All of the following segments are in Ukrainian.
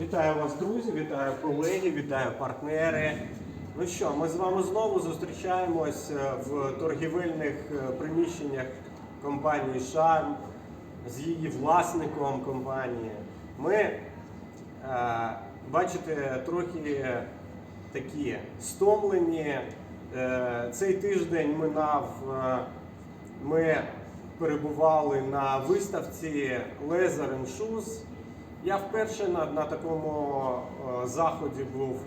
Вітаю вас, друзі, вітаю колеги, вітаю партнери. Ну що, ми з вами знову зустрічаємось е, в торгівельних е, приміщеннях компанії Шарм з її власником компанії. Ми, е, бачите, трохи такі стомлені. Цей тиждень минав. Ми перебували на виставці and Shoes. Я вперше на, на такому е, заході був.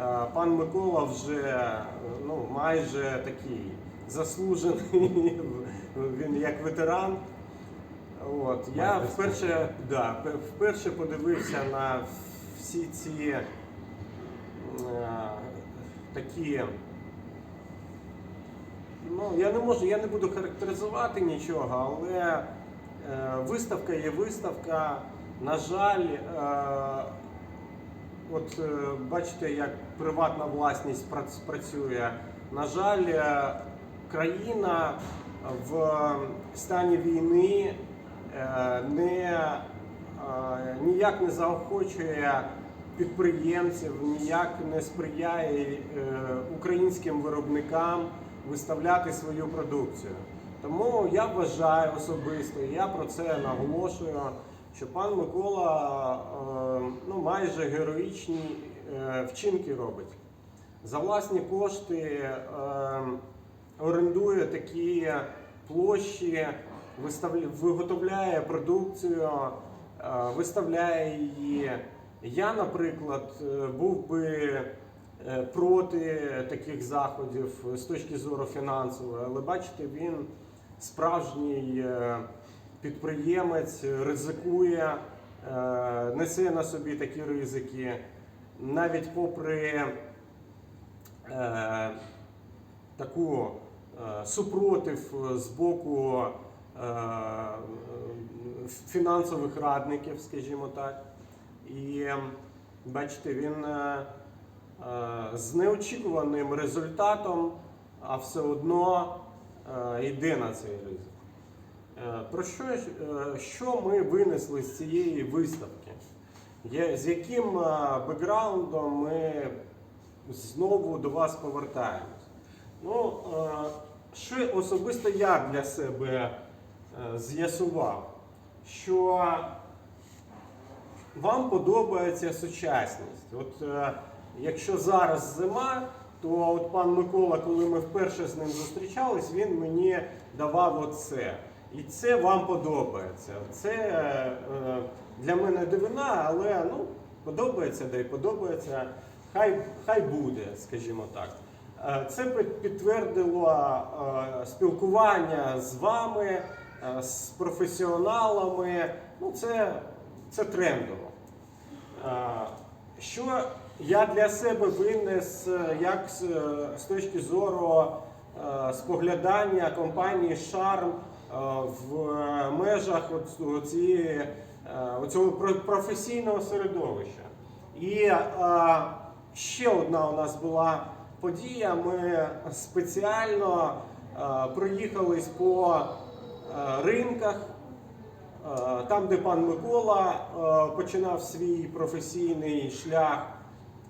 Е, Пан Микола вже е, ну, майже такий заслужений, він як ветеран. От, я вперше, да, вперше подивився на всі ці е, такі. Ну, я не можу, я не буду характеризувати нічого, але е, виставка є виставка. На жаль, е, от е, бачите, як приватна власність прац- працює. На жаль, е, країна в стані війни не, ніяк не заохочує підприємців, ніяк не сприяє українським виробникам виставляти свою продукцію. Тому я вважаю особисто, я про це наголошую, що пан Микола е, ну, майже героїчні е, вчинки робить. За власні кошти е, орендує такі площі, виготовляє продукцію, виставляє її. Я, наприклад, був би проти таких заходів з точки зору фінансової, але бачите, він справжній підприємець, ризикує, е, несе на собі такі ризики, навіть попри е, таку е, супротив з боку фінансових радників, скажімо так. І бачите, він з неочікуваним результатом, а все одно йде на цей ризик. Е, Про що, е, що ми винесли з цієї виставки? З яким е, бекграундом ми знову до вас повертаємось? Ну, е, що особисто я для себе з'ясував, що вам подобається сучасність. От якщо зараз зима, то от пан Микола, коли ми вперше з ним зустрічались, він мені давав оце. І це вам подобається. Це е, для мене дивина, але ну, подобається, да й подобається. Хай, хай буде, скажімо так. Е, Це підтвердило е, спілкування з вами, е, з професіоналами. Ну, це, це трендово. Е, Що я для себе винес е, як з, е, з точки зору е, споглядання компанії Шарм в е, межах е, оцього про- професійного середовища. І е, ще одна у нас була подія. Ми спеціально е, проїхались по е, ринках. Е, Там, де пан Микола е, починав свій професійний шлях,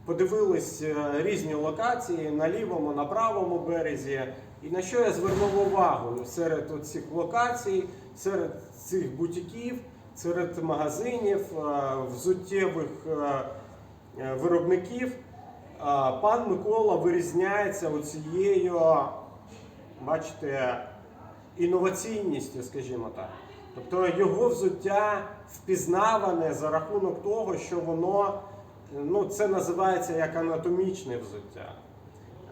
подивились е, різні локації на лівому, на правому березі. І на що я звернув увагу серед цих локацій, серед цих бутіків, серед магазинів, е, взуттєвих е, е, виробників, пан Микола вирізняється оцією, бачите, інноваційністю, скажімо так. Тобто його взуття впізнаване за рахунок того, що воно ну, це називається як анатомічне взуття.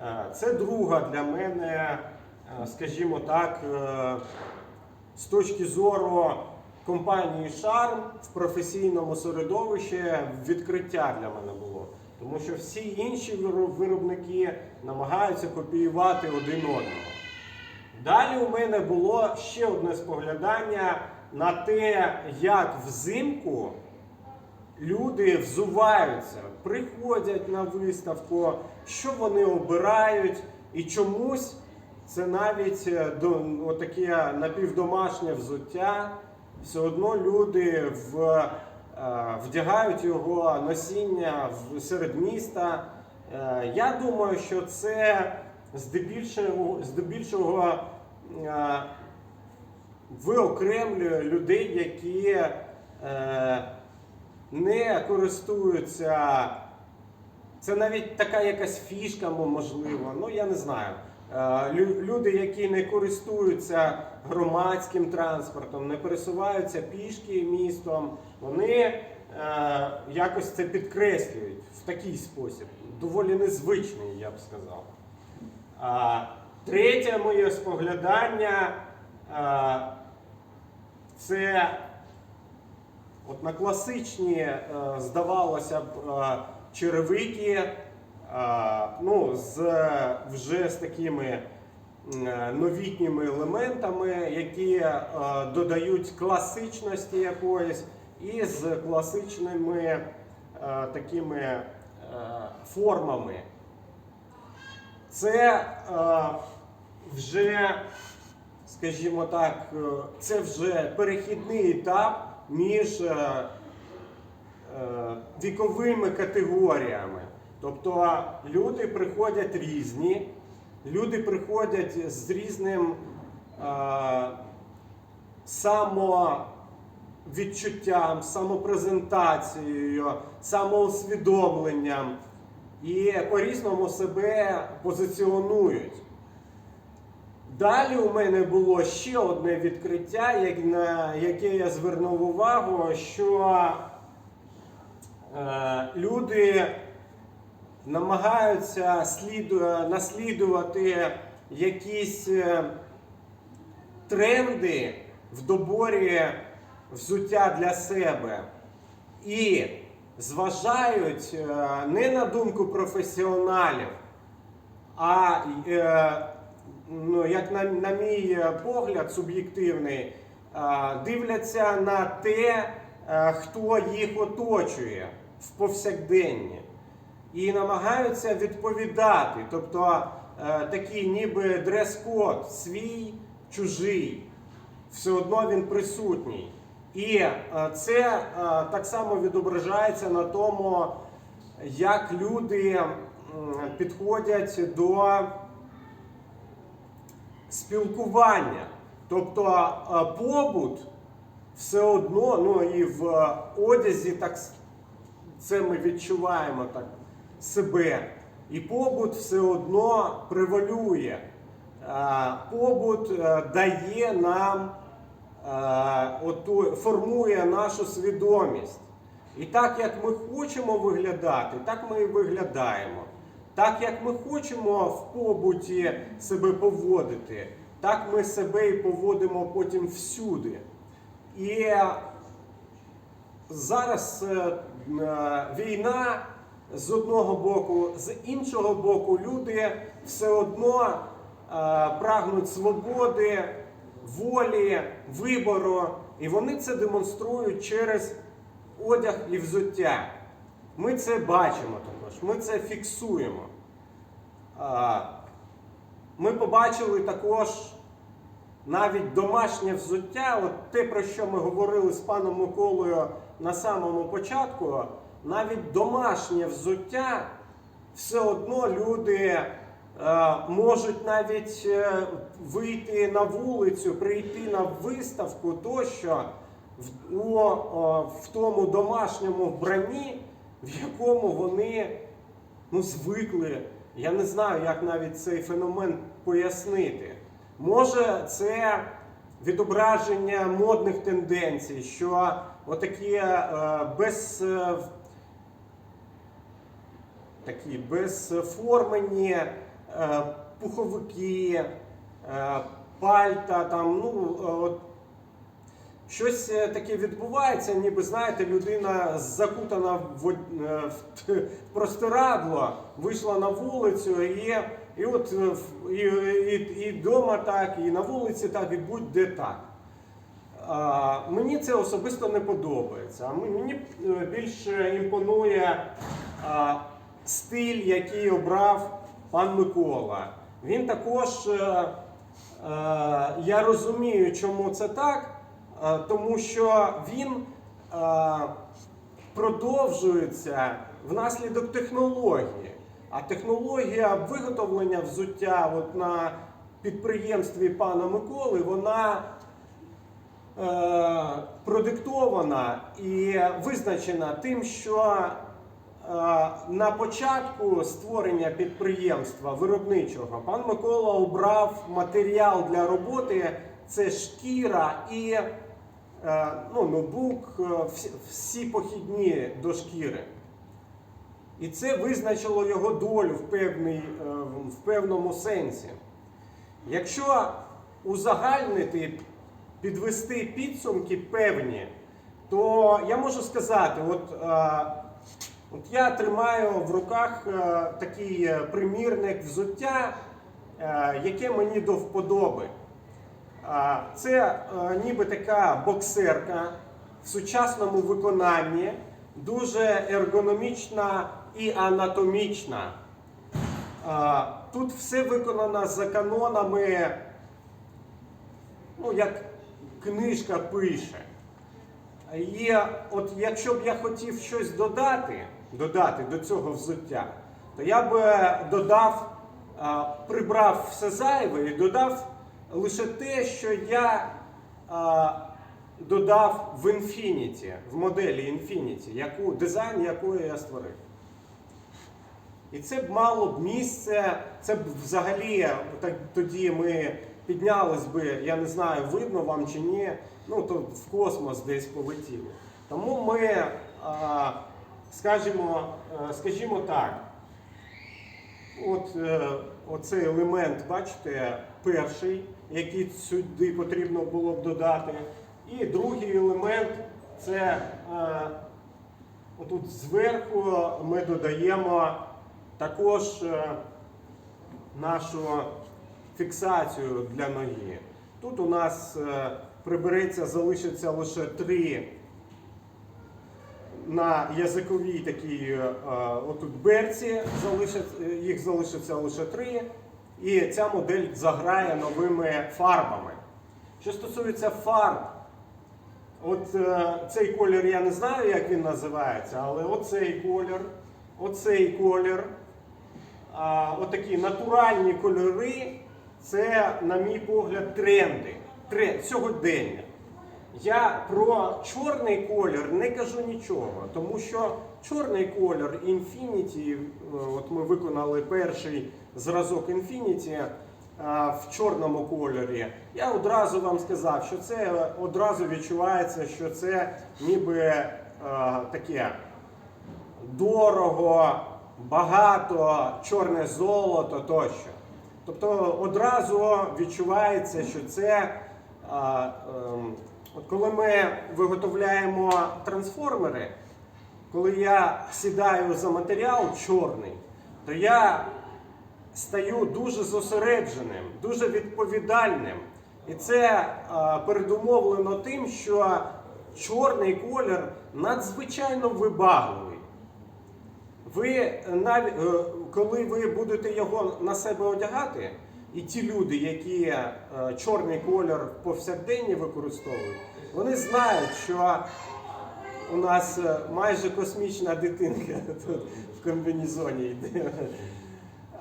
Е, Це друга для мене, е, скажімо так, е, з точки зору компанії Шарм в професійному середовищі відкриття для мене було. Тому що всі інші виробники намагаються копіювати один одного. Далі у мене було ще одне споглядання на те, як взимку люди взуваються, приходять на виставку, що вони обирають, і чомусь це навіть е, до, отаке напівдомашнє взуття. Все одно люди в вдягають його носіння серед міста. Е, Я думаю, що це здебільшого, здебільшого е, виокремлює людей, які е, не користуються. Це навіть така якась фішка, можливо, ну я не знаю. Е, Люди, які не користуються громадським транспортом, не пересуваються пішки містом, вони е, якось це підкреслюють в такий спосіб. Доволі незвичний, я б сказав. Третє моє споглядання а, це от на класичні, е, здавалося б, е, черевики, е, ну, з, вже з такими новітніми елементами, які додають класичності якоїсь, і з класичними такими формами. Це вже, скажімо так, це вже перехідний етап між е, е, віковими категоріями. Тобто люди приходять різні, люди приходять з різним е, самовідчуттям, самопрезентацією, самоусвідомленням і по-різному себе позиціонують. Далі у мене було ще одне відкриття, як- на яке я звернув увагу, що е, люди намагаються сліду, наслідувати якісь е, тренди в доборі взуття для себе. І зважають е, не на думку професіоналів, а е, ну, як на, на мій е, погляд суб'єктивний, е, дивляться на те, е, хто їх оточує в повсякденні. І намагаються відповідати. Тобто такий ніби дрес-код свій, чужий, все одно він присутній. І це так само відображається на тому, як люди підходять до спілкування. Тобто побут все одно, ну і в одязі так це ми відчуваємо так себе. І побут все одно превалює. Побут е, дає нам, е, формує нашу свідомість. І так як ми хочемо виглядати, так ми і виглядаємо. Так як ми хочемо в побуті себе поводити, так ми себе і поводимо потім всюди. І зараз е, е, війна з одного боку, з іншого боку, люди все одно е, прагнуть свободи, волі, вибору, і вони це демонструють через одяг і взуття. Ми це бачимо також, ми це фіксуємо. Ми побачили також навіть домашнє взуття, от те, про що ми говорили з паном Миколою на самому початку, навіть домашнє взуття все одно люди е, можуть навіть е, вийти на вулицю, прийти на виставку тощо в тому домашньому вбранні, в якому вони ну, звикли. Я не знаю, як навіть цей феномен пояснити. Може, це відображення модних тенденцій, що отакі е, без, е, такі безформені е, пуховики, пальта, там, ну, от, Щось е, таке відбувається, ніби знаєте, людина закутана в, е, простирадло, вийшла на вулицю, і, і от е, і, і, і дома так, і на вулиці так, і будь-де так. А, мені це особисто не подобається. Мені більше імпонує а, стиль, який обрав пан Микола. Він також, е, я розумію, чому це так, тому що він е, продовжується внаслідок технології. А технологія виготовлення взуття от на підприємстві пана Миколи, вона е, продиктована і визначена тим, що е, на початку створення підприємства виробничого пан Микола обрав матеріал для роботи це шкіра і е, ну, ноутбук, е, всі, похідні до шкіри. І це визначило його долю в, певний, е, в певному сенсі. Якщо узагальнити, підвести підсумки певні, то я можу сказати, от, е, от я тримаю в руках е, такий е, примірник взуття, е, яке мені до вподоби. Це е, ніби така боксерка в сучасному виконанні, дуже ергономічна і анатомічна. Тут все виконано за канонами, ну, як книжка пише. І от якщо б я хотів щось додати, додати до цього взуття, то я б додав, прибрав все зайве і додав лише те, що я а, додав в Infinity, в моделі Infinity, яку, дизайн якої я створив. І це б мало б місце, це б взагалі так, тоді ми піднялись би, я не знаю, видно вам чи ні, ну то в космос десь полетіли. Тому ми, а, скажімо, скажімо так, от е, оцей елемент, бачите, перший, який сюди потрібно було б додати. І другий елемент це е, отут зверху ми додаємо також е, нашу фіксацію для ноги. Тут у нас е, прибереться, залишиться лише три на язиковій такій е, отут берці, залишиться, їх залишиться лише три. І ця модель заграє новими фарбами. Що стосується фарб, от е, цей колір я не знаю, як він називається, але оцей колір, оцей колір, а, отакі натуральні кольори, це, на мій погляд, тренди, тренд, сьогодення. Я про чорний колір не кажу нічого, тому що чорний колір Infinity, е, от ми виконали перший зразок Infinity е, в чорному кольорі. Я одразу вам сказав, що це одразу відчувається, що це ніби е, таке дорого, багато, чорне золото тощо. Тобто одразу відчувається, що це. а, ем, От коли ми виготовляємо трансформери, коли я сідаю за матеріал чорний, то я стаю дуже зосередженим, дуже відповідальним. І це а, передумовлено тим, що чорний колір надзвичайно вибагливий. Ви навіть е, коли ви будете його на себе одягати, і ті люди, які е, чорний колір повсякденні використовують, вони знають, що у нас е, майже космічна дитинка тут в комбінезоні йде.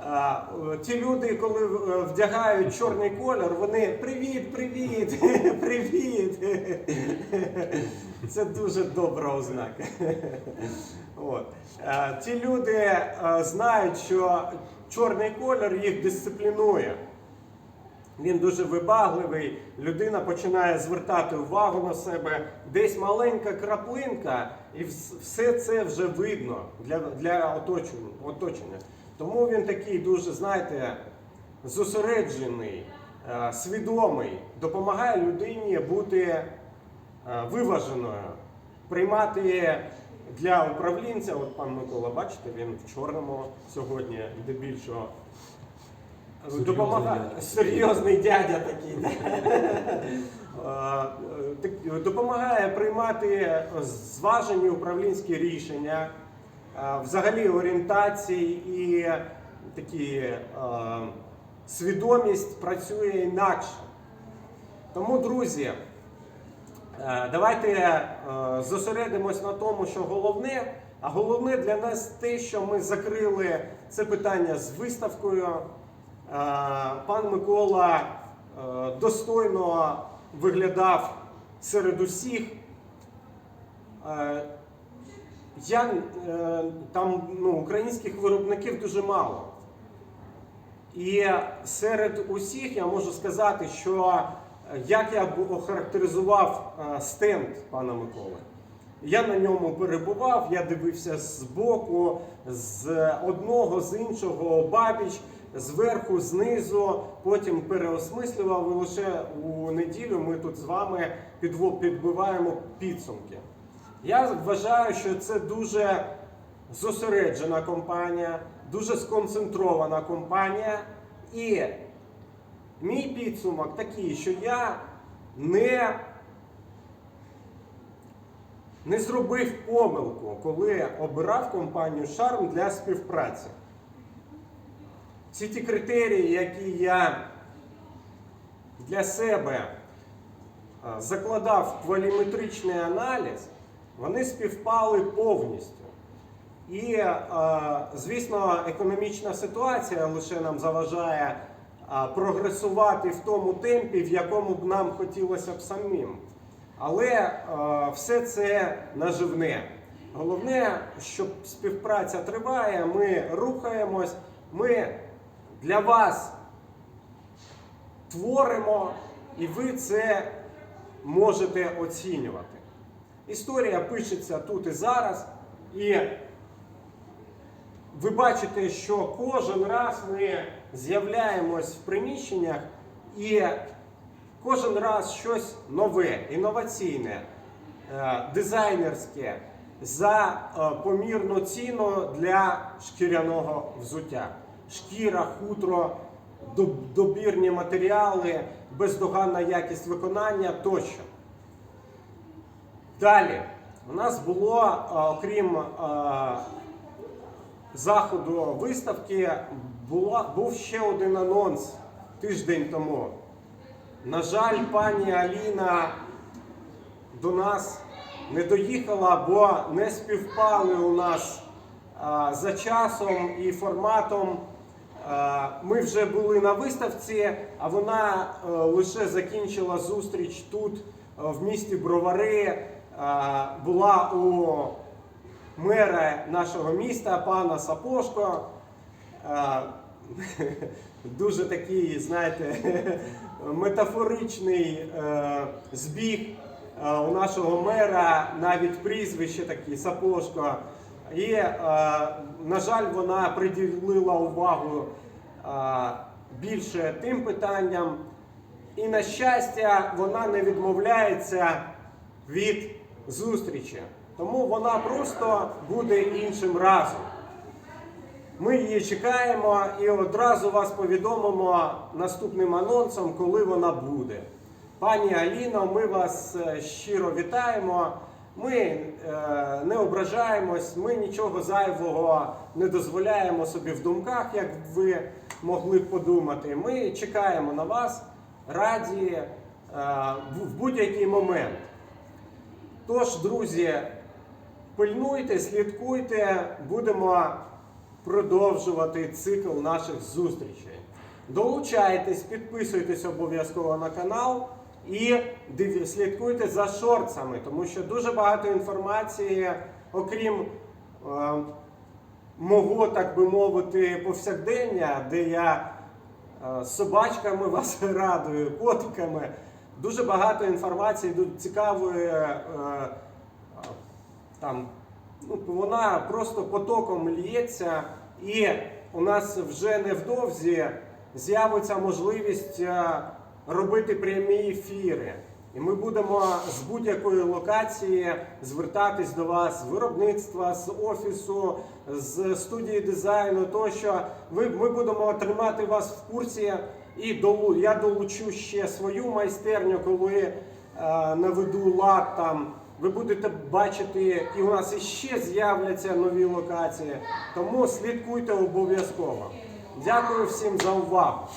Е, Ті люди, коли вдягають чорний колір, вони привіт, привіт, привіт. Це дуже добра ознака. От. Ті люди знають, що чорний колір їх дисциплінує. Він дуже вибагливий, людина починає звертати увагу на себе, десь маленька краплинка, і все це вже видно для, для оточення, оточення. Тому він такий дуже, знаєте, зосереджений, е, свідомий, допомагає людині бути е, виваженою, приймати для управлінця, от пан Микола, бачите, він в чорному сьогодні, здебільшого. Серйозний Допомагає серйозний дядя такий. Допомагає приймати зважені управлінські рішення, взагалі орієнтації і такі свідомість працює інакше. Тому, друзі, Давайте е, зосередимось на тому, що головне. А головне для нас те, що ми закрили це питання з виставкою. Е, Пан Микола е, достойно виглядав серед усіх. Е, Я, е, там ну, українських виробників дуже мало. І серед усіх я можу сказати, що е, як я б охарактеризував е, стенд пана Миколи. Я на ньому перебував, я дивився з боку, з одного, з іншого, бабіч, зверху, знизу, потім переосмислював. І лише у неділю ми тут з вами підбиваємо підсумки. Я вважаю, що це дуже зосереджена компанія, дуже сконцентрована компанія. І мій підсумок такий, що я не, не зробив помилку, коли обирав компанію Шарм для співпраці. Всі ті критерії, які я для себе е, закладав в валіметричний аналіз, вони співпали повністю. І, е, звісно, економічна ситуація лише нам заважає прогресувати в тому темпі, в якому б нам хотілося б самим. Але все це наживне. Головне, щоб співпраця триває, ми рухаємось, ми для вас творимо, і ви це можете оцінювати. Історія пишеться тут і зараз. І ви бачите, що кожен раз ми з'являємось в приміщеннях і кожен раз щось нове, інноваційне, е, дизайнерське за е, помірну ціну для шкіряного взуття. Шкіра, хутро, добірні матеріали, бездоганна якість виконання тощо. Далі, у нас було, е, окрім заходу виставки, була, був ще один анонс тиждень тому. На жаль, пані Аліна до нас не доїхала, бо не співпали у нас а, за часом і форматом. Ми вже були на виставці, а вона е, лише закінчила зустріч тут, е, в місті Бровари. Була у мера нашого міста, пана Сапошко. Дуже такий, знаєте, метафоричний е, збіг е, у нашого мера, навіть прізвище такі Сапошко. І, е, на жаль, вона приділила увагу більше тим питанням. І, на щастя, вона не відмовляється від зустрічі. Тому вона просто буде іншим разом. Ми її чекаємо і одразу вас повідомимо наступним анонсом, коли вона буде. Пані Аліно, ми вас е, щиро вітаємо. Ми е, не ображаємось, ми нічого зайвого не дозволяємо собі в думках, як ви могли б подумати. Ми чекаємо на вас, раді е, в- в будь-який момент. Тож, друзі, пильнуйте, слідкуйте, будемо продовжувати цикл наших зустрічей. Долучайтесь, підписуйтесь обов'язково на канал і слідкуйте за шорцами, тому що дуже багато інформації, окрім е, мого, так би мовити, повсякдення, де я е, з собачками вас радую, котиками. Дуже багато інформації, цікавої. е, е, там, ну, вона просто потоком лється, і у нас вже невдовзі з'явиться можливість е, робити прямі ефіри. І ми будемо з будь-якої локації звертатись до вас з виробництва, з офісу, з студії дизайну, тощо. Ви, ми будемо тримати вас в курсі. І долу, я долучу ще свою майстерню, коли е, наведу лад там. Ви будете бачити, і у нас іще з'являться нові локації. Тому слідкуйте обов'язково. Дякую всім за увагу.